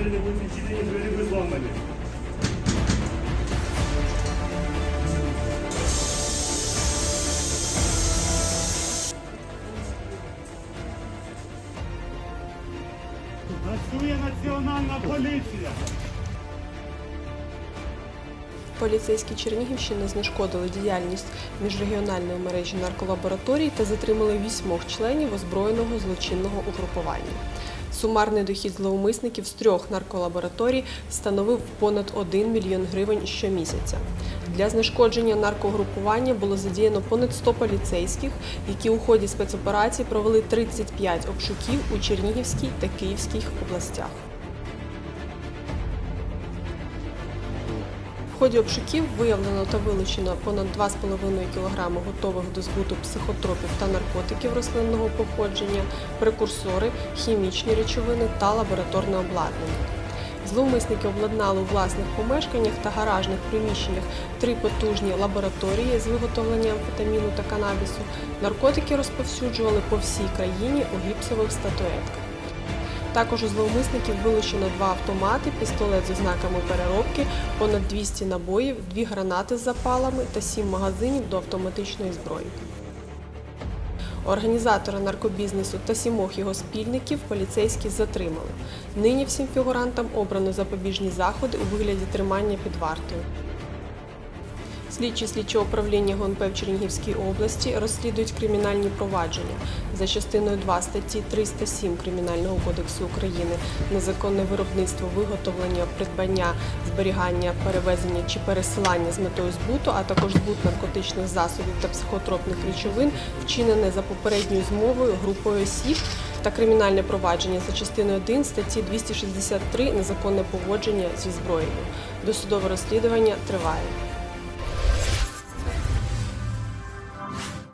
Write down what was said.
двері не будуть відчинені, двері будуть національна поліція. Поліцейські Чернігівщини знешкодили діяльність міжрегіональної мережі нарколабораторій та затримали вісьмох членів озброєного злочинного угрупування. Сумарний дохід зловмисників з трьох нарколабораторій становив понад 1 мільйон гривень щомісяця. Для знешкодження наркогрупування було задіяно понад 100 поліцейських, які у ході спецоперації провели 35 обшуків у Чернігівській та Київській областях. Ході обшуків виявлено та вилучено понад 2,5 кг готових до збуту психотропів та наркотиків рослинного походження, прекурсори, хімічні речовини та лабораторне обладнання. Зловмисники обладнали у власних помешканнях та гаражних приміщеннях три потужні лабораторії з виготовлення амфетаміну та канабісу. Наркотики розповсюджували по всій країні у гіпсових статуетках. Також у зловмисників вилучено два автомати, пістолет з ознаками переробки, понад 200 набоїв, дві гранати з запалами та сім магазинів до автоматичної зброї. Організатора наркобізнесу та сімох його спільників поліцейські затримали. Нині всім фігурантам обрано запобіжні заходи у вигляді тримання під вартою. Слідчі слідчого управління ГУНП в Чернігівській області розслідують кримінальні провадження за частиною 2 статті 307 Кримінального кодексу України незаконне виробництво, виготовлення, придбання, зберігання, перевезення чи пересилання з метою збуту, а також збут наркотичних засобів та психотропних речовин, вчинене за попередньою змовою групою осіб та кримінальне провадження за частиною 1 статті 263 незаконне поводження зі зброєю. Досудове розслідування триває.